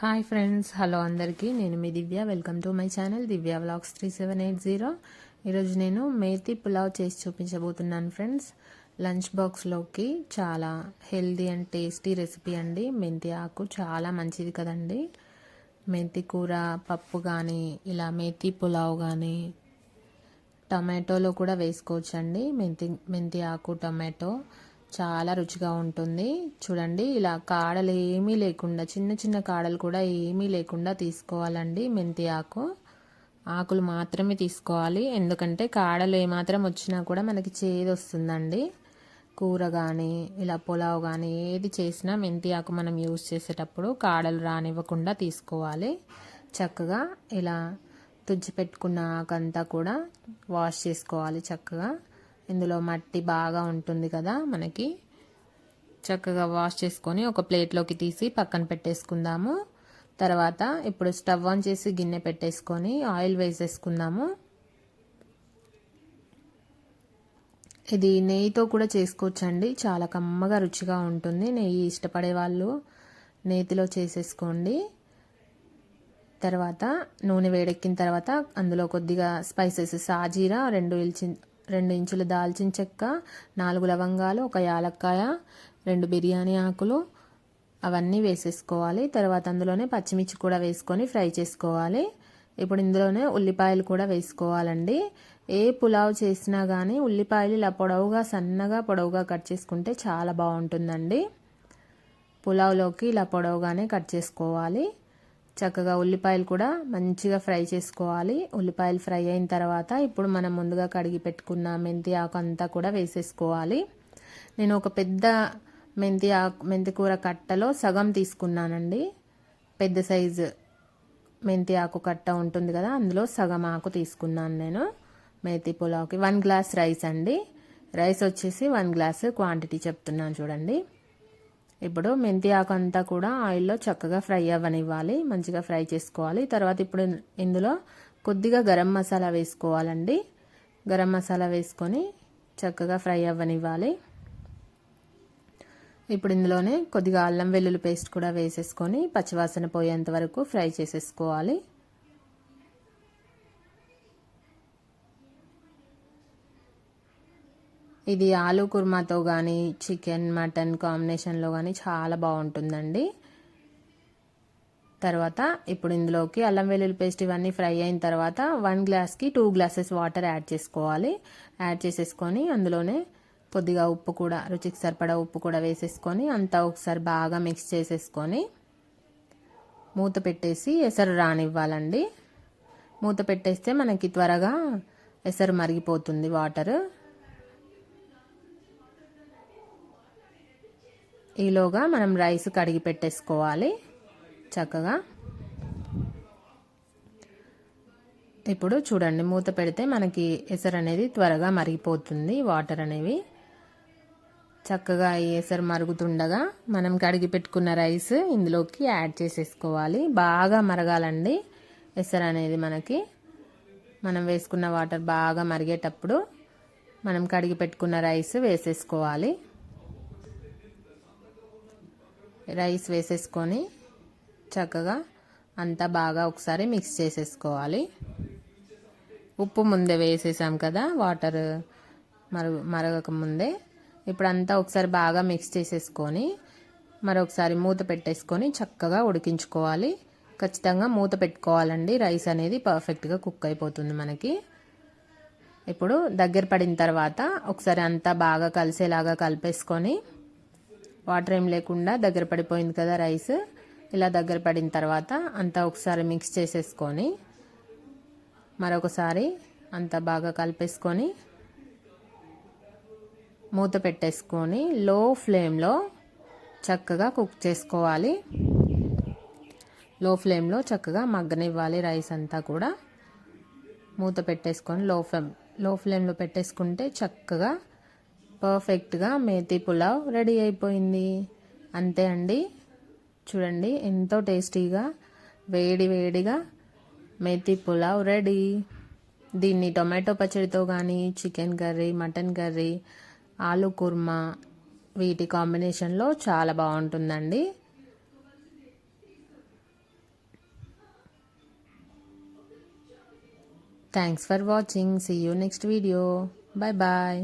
Hi friends hello అందరికీ. నేను మీ Divya. Welcome to my channel Divya vlogs three seven eight zero ఈరోజు నేను మేతి పులావ్ చేసి చూపించబోతున్నాను ఫ్రెండ్స్ లంచ్ బాక్స్లోకి చాలా హెల్దీ అండ్ టేస్టీ రెసిపీ అండి. మెంతి ఆకు చాలా మంచిది కదండి. మెంతి కూర పప్పు కానీ ఇలా మేతి పులావ్ కానీ టమాటోలో కూడా వేసుకోవచ్చండి. మెంతి మెంతి ఆకు టమాటో. చాలా రుచిగా ఉంటుంది. చూడండి ఇలా కాడలు ఏమీ లేకుండా చిన్న చిన్న కాడలు కూడా ఏమీ లేకుండా తీసుకోవాలండి మెంతి ఆకు. ఆకులు మాత్రమే తీసుకోవాలి. ఎందుకంటే కాడలు ఏమాత్రం వచ్చినా కూడా మనకి చేదు వస్తుందండి. కూర కానీ ఇలా పులావ్ కానీ ఏది చేసినా మెంతి ఆకు మనం యూజ్ చేసేటప్పుడు కాడలు రానివ్వకుండా తీసుకోవాలి. చక్కగా ఇలా తుజ్జి పెట్టుకున్న ఆకంతా కూడా వాష్ చేసుకోవాలి చక్కగా. ఇందులో మట్టి బాగా ఉంటుంది కదా మనకి. చక్కగా వాష్ చేసుకొని ఒక ప్లేట్లోకి తీసి పక్కన పెట్టేసుకుందాము. తర్వాత ఇప్పుడు స్టవ్ ఆన్ చేసి గిన్నె పెట్టేసుకొని ఆయిల్ వేసేసుకుందాము. ఇది నెయ్యితో కూడా చేసుకోవచ్చండి. చాలా కమ్మగా రుచిగా ఉంటుంది. నెయ్యి ఇష్టపడే వాళ్ళు నేతిలో చేసేసుకోండి. తర్వాత నూనె వేడెక్కిన తర్వాత అందులో కొద్దిగా స్పైసెస్ సాజీరా రెండు ఇల్చి రెండు ఇంచుల దాల్చిన చెక్క నాలుగు లవంగాలు ఒక యాలక్కాయ రెండు బిర్యానీ ఆకులు అవన్నీ వేసేసుకోవాలి. తర్వాత అందులోనే పచ్చిమిర్చి కూడా వేసుకొని ఫ్రై చేసుకోవాలి. ఇప్పుడు ఇందులోనే ఉల్లిపాయలు కూడా వేసుకోవాలండి. ఏ పులావ్ చేసినా కానీ ఉల్లిపాయలు ఇలా పొడవుగా సన్నగా పొడవుగా కట్ చేసుకుంటే చాలా బాగుంటుందండి. పులావ్లోకి ఇలా పొడవుగానే కట్ చేసుకోవాలి. చక్కగా ఉల్లిపాయలు కూడా మంచిగా ఫ్రై చేసుకోవాలి. ఉల్లిపాయలు ఫ్రై అయిన తర్వాత ఇప్పుడు మనం ముందుగా కడిగి పెట్టుకున్న మెంతి ఆకు అంతా కూడా వేసేసుకోవాలి. నేను ఒక పెద్ద మెంతి ఆకు మెంతి కూర కట్టలో సగం తీసుకున్నానండి. పెద్ద సైజు మెంతి ఆకు కట్ట ఉంటుంది కదా అందులో సగం ఆకు తీసుకున్నాను నేను మేతి పులావ్కి. వన్ గ్లాస్ రైస్ అండి. రైస్ వచ్చేసి వన్ గ్లాస్ క్వాంటిటీ చెప్తున్నాను చూడండి. ఇప్పుడు మెంతి ఆకు అంతా కూడా ఆయిల్లో చక్కగా ఫ్రై అవ్వనివ్వాలి మంచిగా ఫ్రై చేసుకోవాలి. తర్వాత ఇప్పుడు ఇందులో కొద్దిగా గరం మసాలా వేసుకోవాలండి. గరం మసాలా వేసుకొని చక్కగా ఫ్రై అవ్వనివ్వాలి. ఇప్పుడు ఇందులోనే కొద్దిగా అల్లం వెల్లుల్లి పేస్ట్ కూడా వేసేసుకొని పచ్చివాసన పోయేంత వరకు ఫ్రై చేసేసుకోవాలి. ఇది ఆలు కుర్మాతో కానీ చికెన్ మటన్ కాంబినేషన్లో కానీ చాలా బాగుంటుందండి. తర్వాత ఇప్పుడు ఇందులోకి అల్లం వెల్లుల్లి పేస్ట్ ఇవన్నీ ఫ్రై అయిన తర్వాత వన్ గ్లాస్కి టూ గ్లాసెస్ వాటర్ యాడ్ చేసుకోవాలి. యాడ్ చేసేసుకొని అందులోనే కొద్దిగా ఉప్పు కూడా రుచికి సరిపడా ఉప్పు కూడా వేసేసుకొని అంతా ఒకసారి బాగా మిక్స్ చేసేసుకొని మూత పెట్టేసి ఎసరు రానివ్వాలండి. మూత పెట్టేస్తే మనకి త్వరగా ఎసరు మరిగిపోతుంది వాటర్. ఈలోగా మనం రైస్ కడిగి పెట్టేసుకోవాలి చక్కగా. ఇప్పుడు చూడండి మూత పెడితే మనకి ఎసరు అనేది త్వరగా మరిగిపోతుంది వాటర్ అనేవి. చక్కగా ఈ ఎసరు మరుగుతుండగా మనం కడిగి పెట్టుకున్న రైస్ ఇందులోకి యాడ్ చేసేసుకోవాలి. బాగా మరగాలండి ఎసరు అనేది మనకి. మనం వేసుకున్న వాటర్ బాగా మరిగేటప్పుడు మనం కడిగి పెట్టుకున్న రైస్ వేసేసుకోవాలి. రైస్ వేసేసుకొని చక్కగా అంతా బాగా ఒకసారి మిక్స్ చేసేసుకోవాలి. ఉప్పు ముందే వేసేసాం కదా వాటర్ మరుగు మరగక ముందే. ఇప్పుడు అంతా ఒకసారి బాగా మిక్స్ చేసేసుకొని మరొకసారి మూత పెట్టేసుకొని చక్కగా ఉడికించుకోవాలి. ఖచ్చితంగా మూత పెట్టుకోవాలండి. రైస్ అనేది పర్ఫెక్ట్గా కుక్ అయిపోతుంది మనకి. ఇప్పుడు దగ్గర పడిన తర్వాత ఒకసారి అంతా బాగా కలిసేలాగా కలిపేసుకొని వాటర్ ఏం లేకుండా దగ్గర పడిపోయింది కదా రైస్. ఇలా దగ్గర పడిన తర్వాత అంతా ఒకసారి మిక్స్ చేసేసుకొని మరొకసారి అంతా బాగా కలిపేసుకొని మూత పెట్టేసుకొని లో ఫ్లేమ్లో చక్కగా కుక్ చేసుకోవాలి. లో ఫ్లేమ్లో చక్కగా మగ్గనివ్వాలి రైస్ అంతా కూడా. మూత పెట్టేసుకొని లో ఫ్లేమ్లో ఫ్లేమ్లో పెట్టేసుకుంటే చక్కగా పర్ఫెక్ట్గా మేతి పులావ్ రెడీ అయిపోయింది. అంతే అండి. చూడండి ఎంతో టేస్టీగా వేడి వేడిగా మేతి పులావ్ రెడీ. దీన్ని టొమాటో పచ్చడితో కానీ చికెన్ కర్రీ మటన్ కర్రీ ఆలు కుర్మా వీటి కాంబినేషన్లో చాలా బాగుంటుందండి. Thanks for watching. See you next video. Bye bye.